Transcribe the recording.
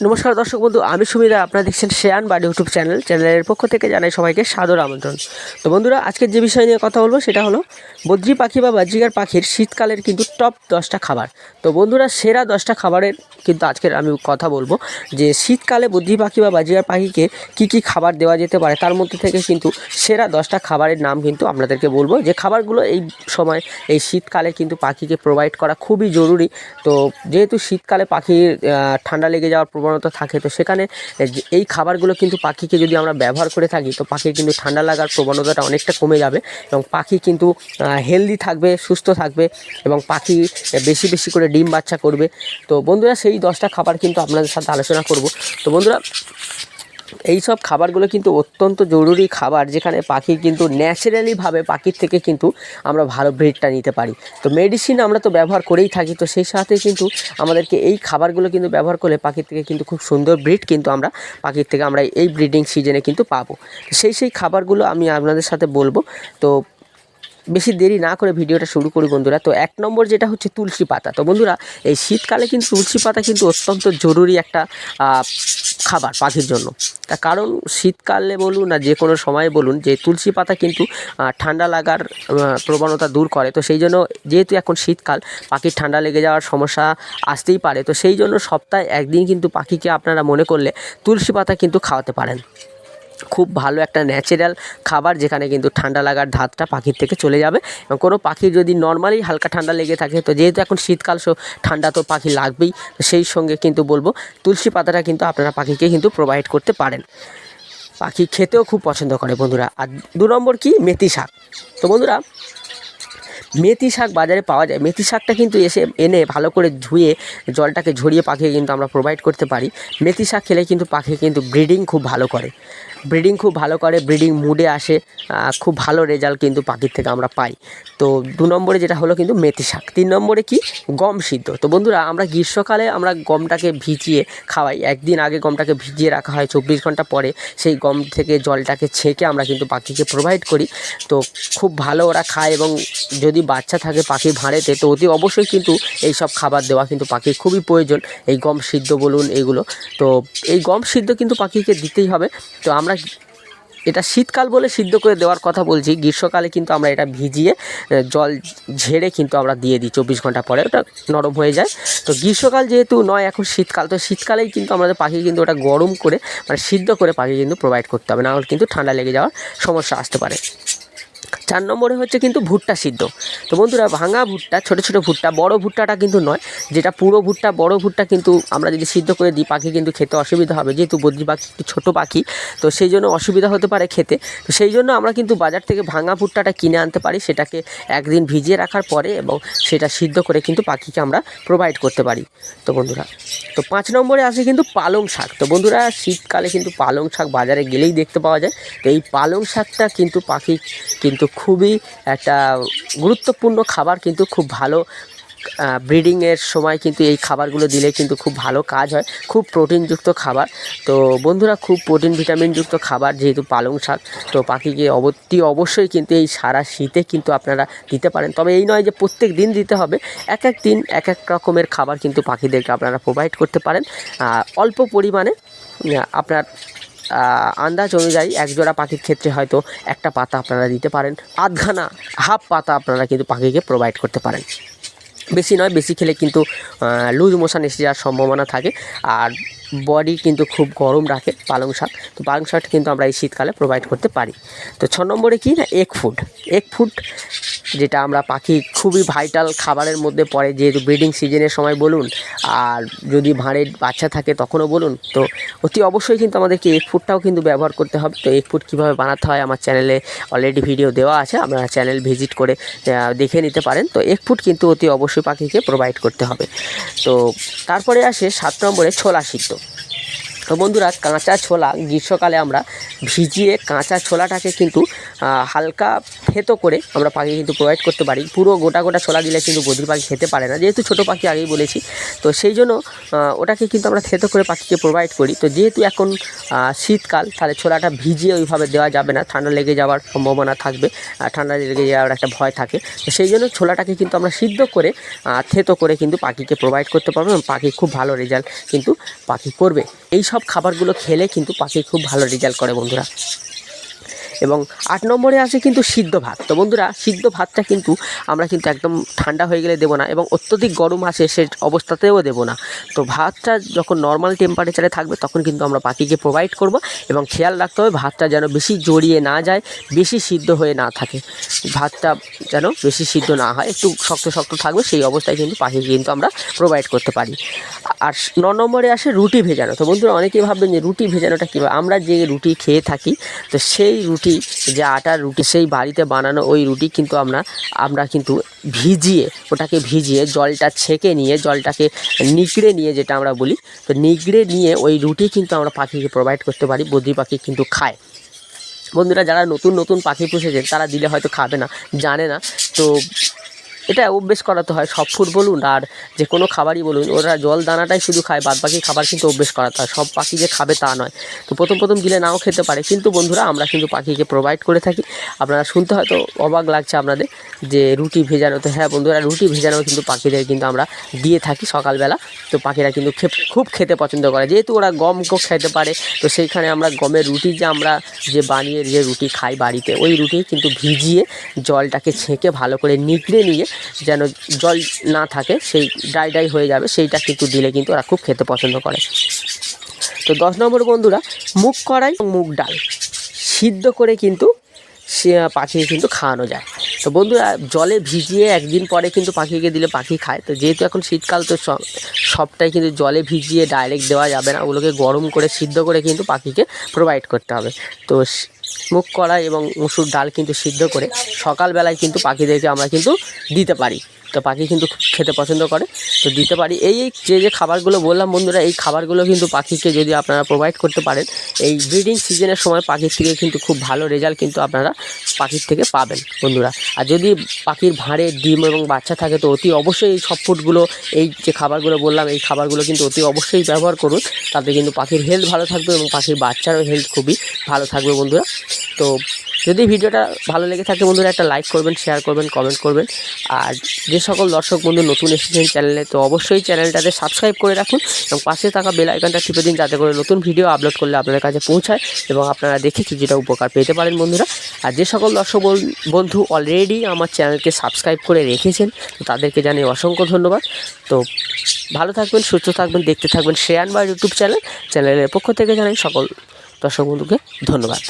নমস্কার দর্শক বন্ধু, আমি সুমিরা, আপনারা দেখছেন শেয়ান বাড়ি ইউটিউব চ্যানেল। চ্যানেলের পক্ষ থেকে জানাই সবাইকে সাদর আমন্ত্রণ। তো বন্ধুরা, আজকের যে বিষয় নিয়ে কথা বলব সেটা হলো, বদ্রি পাখি বা বাজিগার পাখির শীতকালের কিন্তু টপ দশটা খাবার। তো বন্ধুরা, সেরা দশটা খাবারের কিন্তু আজকের আমি কথা বলব, যে শীতকালে বদ্রি পাখি বা বাজিগার পাখিকে কি কি খাবার দেওয়া যেতে পারে, তার মধ্যে থেকে কিন্তু সেরা দশটা খাবারের নাম কিন্তু আপনাদেরকে বলব। যে খাবারগুলো এই সময়, এই শীতকালে কিন্তু পাখিকে প্রোভাইড করা খুবই জরুরি। তো যেহেতু শীতকালে পাখির ঠান্ডা লেগে যাওয়ার প্রবণতা থাকে। তো সেখানে এই খাবারগুলো কিন্তু পাখিকে যদি আমরা ব্যবহার করে থাকি, তো পাখি কিন্তু ঠান্ডা লাগার প্রবণতাটা অনেকটা কমে যাবে এবং পাখি কিন্তু হেলদি থাকবে, সুস্থ থাকবে এবং পাখি বেশি বেশি করে ডিম বাচ্চা করবে। তো বন্ধুরা, সেই দশটা খাবার কিন্তু আপনাদের সাথে আলোচনা করব। তো বন্ধুরা এই সব খাবারগুলো কিন্তু অত্যন্ত জরুরি খাবার, যেখানে পাখি কিন্তু ন্যাচারালিভাবে পাখির থেকে কিন্তু আমরা ভালো ব্রিডটা নিতে পারি। তো মেডিসিন আমরা তো ব্যবহার করেই থাকি, তো সেই সাথে কিন্তু আমাদেরকে এই খাবারগুলো কিন্তু ব্যবহার করলে পাখির থেকে কিন্তু খুব সুন্দর ব্রিড কিন্তু আমরা পাখির থেকে আমরা এই ব্রিডিং সিজনে কিন্তু পাবো। সেই সেই খাবারগুলো আমি আপনাদের সাথে বলব। তো বেশি দেরি না করে ভিডিওটা শুরু করি বন্ধুরা। তো এক নম্বর যেটা হচ্ছে তুলসী পাতা। তো বন্ধুরা, এই শীতকালে কিন্তু তুলসী পাতা কিন্তু অত্যন্ত জরুরি একটা খাবার পাখির জন্য। তার কারণ শীতকালে বলুন না যে কোনো সময় বলুন যে তুলসী পাতা কিন্তু ঠান্ডা লাগার প্রবণতা দূর করে। তো সেই জন্য যেহেতু এখন শীতকাল, পাখির ঠান্ডা লেগে যাওয়ার সমস্যা আসতেই পারে। তো সেই জন্য সপ্তাহে একদিন কিন্তু পাখিকে আপনারা মনে করলে তুলসী পাতা কিন্তু খাওয়াতে পারেন। খুব ভালো একটা ন্যাচারাল খাবার যেখানে কিন্তু ঠান্ডা লাগার ধাতটা পাখির থেকে চলে যাবে এবং কোনো পাখির যদি নর্মালি হালকা ঠান্ডা লেগে থাকে, তো যেহেতু এখন শীতকাল, সো ঠান্ডা তো পাখি লাগবেই সেই সঙ্গে কিন্তু বলব তুলসী পাতাটা কিন্তু আপনারা পাখিকে কিন্তু প্রোভাইড করতে পারেন। পাখি খেতেও খুব পছন্দ করে বন্ধুরা। আর দু নম্বর কি? মেথি শাক। তো বন্ধুরা মেথি শাক বাজারে পাওয়া যায়। মেথি শাকটা কিন্তু এসে এনে ভালো করে ধুয়ে জলটাকে ঝরিয়ে পাখিকে কিন্তু আমরা প্রোভাইড করতে পারি। মেথি শাক খেলে কিন্তু পাখি কিন্তু ব্রিডিং খুব ভালো করে। ব্রিডিং খুব ভালো করে ব্রিডিং মুডে আসে খুব ভালো রেজাল্ট কিন্তু পাখির থেকে আমরা পাই। তো দু নম্বরে যেটা হলো কিন্তু মেথি শাক। তিন নম্বরে কি? গম সিদ্ধ। তো বন্ধুরা, আমরা গ্রীষ্মকালে আমরা গমটাকে ভিজিয়ে খাওয়াই। একদিন আগে গমটাকে ভিজিয়ে রাখা হয় চব্বিশ ঘণ্টা পরে। সেই গম থেকে জলটাকে ছেঁকে আমরা কিন্তু পাখিকে প্রোভাইড করি। তো খুব ভালো ওরা খায় এবং যদি বাচ্চা থাকে পাখির ভাঁড়েতে, তো অতি অবশ্যই কিন্তু এই সব খাবার দেওয়া কিন্তু পাখির খুবই প্রয়োজন। এই গম সিদ্ধ বলুন এগুলো তো এই গম সিদ্ধ কিন্তু পাখিকে দিতেই হবে। তো আমরা এটা শীতকাল বলে সিদ্ধ করে দেওয়ার কথা বলছি। গ্রীষ্মকালে কিন্তু আমরা এটা ভিজিয়ে জল ঝেড়ে কিন্তু আমরা দিয়ে দিই চব্বিশ ঘণ্টা পরে। ওটা নরম হয়ে যায়। তো গ্রীষ্মকাল যেহেতু নয়, এখন শীতকাল। তো শীতকালেই কিন্তু আমাদের পাখি কিন্তু ওটা গরম করে মানে সিদ্ধ করে পাখি কিন্তু প্রোভাইড করতে হবে। না হলে কিন্তু ঠান্ডা লেগে যাওয়ার সমস্যা আসতে পারে। চার নম্বরে হচ্ছে কিন্তু ভুট্টা সিদ্ধ। তো বন্ধুরা, ভাঙা ভুট্টা, ছোটো ছোটো ভুট্টা, বড় ভুট্টাটা কিন্তু নয়, যেটা পুরো ভুট্টা, বড় ভুট্টা কিন্তু আমরা যদি সিদ্ধ করে দিই, পাখি কিন্তু খেতে অসুবিধা হবে, যেহেতু বদ্রি পাখি একটু ছোটো পাখি, তো সেই জন্য অসুবিধা হতে পারে খেতে। তো সেই জন্য আমরা কিন্তু বাজার থেকে ভাঙা ভুট্টাটা কিনে আনতে পারি, সেটাকে একদিন ভিজিয়ে রাখার পরে এবং সেটা সিদ্ধ করে কিন্তু পাখিকে আমরা প্রোভাইড করতে পারি। তো বন্ধুরা, তো পাঁচ নম্বরে আসে কিন্তু পালং শাক। তো বন্ধুরা, শীতকালে কিন্তু পালং শাক বাজারে গেলেই দেখতে পাওয়া যায়। তো এই পালং শাকটা কিন্তু পাখি কিন্তু খুবই একটা গুরুত্বপূর্ণ খাবার কিন্তু খুব ভালো ব্রিডিংয়ের সময় কিন্তু এই খাবারগুলো দিলে কিন্তু খুব ভালো কাজ হয়, খুব প্রোটিনযুক্ত খাবার। তো বন্ধুরা, খুব প্রোটিন ভিটামিনযুক্ত খাবার যেহেতু পালং শাক, তো পাখিকে অবতি অবশ্যই কিন্তু এই সারা শীতে কিন্তু আপনারা দিতে পারেন। তবে এই নয় যে প্রত্যেক দিন দিতে হবে, এক এক দিন এক এক রকমের খাবার কিন্তু পাখিদেরকে আপনারা প্রোভাইড করতে পারেন। অল্প পরিমাণে আপনার আন্দাজ অনুযায়ী একজোড়া পাখির ক্ষেত্রে হয়তো একটা পাতা আপনারা দিতে পারেন, আধখানা, হাফ পাতা আপনারা কিন্তু পাখিকে প্রোভাইড করতে পারেন। বেশি নয়, বেশি খেলে কিন্তু লুজ মোশন এসে যাওয়ার সম্ভাবনা থাকে আর বডি কিন্তু খুব গরম রাখে পালং শাক। তো পালং শাকটা কিন্তু আমরা এই শীতকালে প্রোভাইড করতে পারি। তো ছ নম্বরে কি না? এগ ফুড এগ ফুড যেটা আমরা পাখি খুবই ভাইটাল খাবারের মধ্যে পড়ে। যেহেতু ব্রিডিং সিজনের সময় বলুন, আর যদি ভাঁড়ের বাচ্চা থাকে তখনও বলুন। তো অতি অবশ্যই কিন্তু আমাদেরকে এগ ফুডটাও কিন্তু ব্যবহার করতে হবে। তো এগ ফুড কীভাবে বানাতে হয় আমার চ্যানেলে অলরেডি ভিডিও দেওয়া আছে। আপনারা চ্যানেল ভিজিট করে দেখে নিতে পারেন। তো এগ ফুড কিন্তু অতি অবশ্যই পাখিকে প্রোভাইড করতে হবে। তো তারপরে আসে সাত নম্বরে ছোলা সিদ্ধ। তো বন্ধুরা, কাঁচা ছোলা, গ্রীষ্মকালে আমরা ভিজিয়ে কাঁচা ছোলাটাকে কিন্তু হালকা থেতো করে আমরা পাখি কিন্তু প্রোভাইড করতে পারি। পুরো গোটা গোটা ছোলা দিলে কিন্তু বদ্রি পাখি খেতে পারে না। যেহেতু ছোটো পাখি আগেই বলেছি, তো সেই জন্য ওটাকে কিন্তু আমরা থেতো করে পাখিকে প্রোভাইড করি। তো যেহেতু এখন শীতকাল, তাহলে ছোলাটা ভিজিয়ে ওইভাবে দেওয়া যাবে না। ঠান্ডা লেগে যাওয়ার সম্ভাবনা থাকবে ঠান্ডা লেগে যাওয়ার একটা ভয় থাকে। তো সেই জন্য ছোলাটাকে কিন্তু আমরা সিদ্ধ করে থেতো করে কিন্তু পাখিকে প্রোভাইড করতে পারব পাখি খুব ভালো রেজাল্ট কিন্তু পাখি করবে। এই সব খাবারগুলো খেলে কিন্তু পাখি খুব ভালো রেজাল্ট করে বন্ধুরা। এবং আট নম্বরে আছে কিন্তু সিদ্ধ ভাত। তো বন্ধুরা, সিদ্ধ ভাতটা কিন্তু আমরা কিন্তু একদম ঠান্ডা হয়ে গেলে দেবো না এবং অত্যধিক গরম আসে সে অবস্থাতেও দেবো না। তো ভাতটা যখন নর্মাল টেম্পারেচারে থাকবে তখন কিন্তু আমরা পাখিকে প্রোভাইড করব এবং খেয়াল রাখতে হবে ভাতটা যেন বেশি জড়িয়ে না যায়, বেশি সিদ্ধ হয়ে না থাকে। ভাতটা যেন বেশি সিদ্ধ না হয়, একটু শক্ত শক্ত থাকবে সেই অবস্থায় কিন্তু পাখিকে কিন্তু আমরা প্রোভাইড করতে পারি। আর ন নম্বরে আসে রুটি ভেজানো। তো বন্ধুরা, অনেকেই ভাববেন যে রুটি ভেজানোটা কীভাবে? আমরা যে রুটি খেয়ে থাকি, তো সেই রুটি যে আটার রুটি, সেই বাড়িতে বানানো ওই রুটি কিন্তু আমরা আমরা কিন্তু ভিজিয়ে, ওটাকে ভিজিয়ে জলটা ছেঁকে নিয়ে, জলটাকে নিগড়ে নিয়ে যেটা আমরা বলি, তো নিগড়ে নিয়ে ওই রুটি কিন্তু আমরা পাখিকে প্রোভাইড করতে পারি, বদ্রি পাখি কিন্তু খায়। বন্ধুরা, যারা নতুন নতুন পাখি পুষেছেন, তারা দিলে হয়তো খাবে না, জানে না, তো এটা অভ্যেস করাতে হয়, সব ফুড বলুন আর যে কোনো খাবারই বলুন। ওরা জল দানাটাই শুধু খায় বাদ বাকি খাবার কিন্তু অভ্যেস করাতে হয়। সব পাখি যে খাবে তা নয়। তো প্রথম প্রথম দিলে নাও খেতে পারে। কিন্তু বন্ধুরা, আমরা কিন্তু পাখিকে প্রোভাইড করে থাকি। আপনারা শুনতে হয়তো অবাক লাগছে আপনাদের যে রুটি ভেজানো। তো হ্যাঁ বন্ধুরা, রুটি ভেজানো কিন্তু পাখিদের কিন্তু আমরা দিয়ে থাকি সকালবেলা। তো পাখিরা কিন্তু খুব খেতে পছন্দ করে। যেহেতু ওরা গম খেতে পারে, তো সেইখানে আমরা গমের রুটি যে আমরা যে বানিয়ে যে রুটি খাই বাড়িতে, ওই রুটি কিন্তু ভিজিয়ে জলটাকে ছেঁকে ভালো করে নিগড়ে নিয়ে যেন জল না থাকে, সেই ড্রাই ড্রাই হয়ে যাবে, সেইটা কিন্তু দিলে কিন্তু ওরা খুব খেতে পছন্দ করে। তো দশ নম্বর বন্ধুরা, মুগ কড়াই মুগ ডাল সিদ্ধ করে কিন্তু সে পাখিকে কিন্তু খাওয়ানো যায়। তো বন্ধুরা, জলে ভিজিয়ে একদিন পরে কিন্তু পাখিকে দিলে পাখি খায়। তো যেহেতু এখন শীতকাল, তো সব, সবটাই কিন্তু জলে ভিজিয়ে ডাইরেক্ট দেওয়া যাবে না। ওগুলোকে গরম করে সিদ্ধ করে কিন্তু পাখিকে প্রোভাইড করতে হবে। তো করা কড়াই এবং মুসুর ডাল কিন্তু সিদ্ধ করে সকালবেলায় কিন্তু পাখিদেরকে আমরা কিন্তু দিতে পারি। তো পাখি কিন্তু খেতে পছন্দ করে। তো দিতে পারি। এই এই যে যে খাবারগুলো বললাম বন্ধুরা, এই খাবারগুলো কিন্তু পাখিকে যদি আপনারা প্রোভাইড করতে পারেন, এই ব্রিডিং সিজনের সময় পাখির থেকে কিন্তু খুব ভালো রেজাল্ট কিন্তু আপনারা পাখির থেকে পাবেন বন্ধুরা। আর যদি পাখির ভাঁড়ে ডিম এবং বাচ্চা থাকে, তো অতি অবশ্যই এই সব ফুডগুলো এই যে খাবারগুলো বললাম, এই খাবারগুলো কিন্তু অতি অবশ্যই ব্যবহার করুন। তাতে কিন্তু পাখির হেলথ ভালো থাকবে এবং পাখির বাচ্চারও হেলথ খুবই ভালো থাকবে বন্ধুরা। তো যদি ভিডিওটা ভালো লেগে থাকে বন্ধুরা, একটা লাইক করবেন শেয়ার করবেন কমেন্ট করবেন। আর যে সকল দর্শক বন্ধু নতুন এসেছেন চ্যানেলে তো অবশ্যই চ্যানেলটাতে সাবস্ক্রাইব করে রাখুন এবং পাশে থাকা বেল আইকনটা টিপে দিন যাতে করে নতুন ভিডিও আপলোড করলে আপনাদের কাছে পৌঁছায় এবং আপনারা দেখে কিছুটা উপকার পেতে পারেন বন্ধুরা। আর যে সকল দর্শক বন্ধু অলরেডি আমার চ্যানেলকে সাবস্ক্রাইব করে রেখেছেন, তো তাদেরকে জানিয়ে অসংখ্য ধন্যবাদ। তো ভালো থাকবেন, সুস্থ থাকবেন, দেখতে থাকবেন শ্রেয়ান বা ইউটিউব চ্যানেল চ্যানেলের পক্ষ থেকে জানাই সকল দর্শক বন্ধুকে ধন্যবাদ।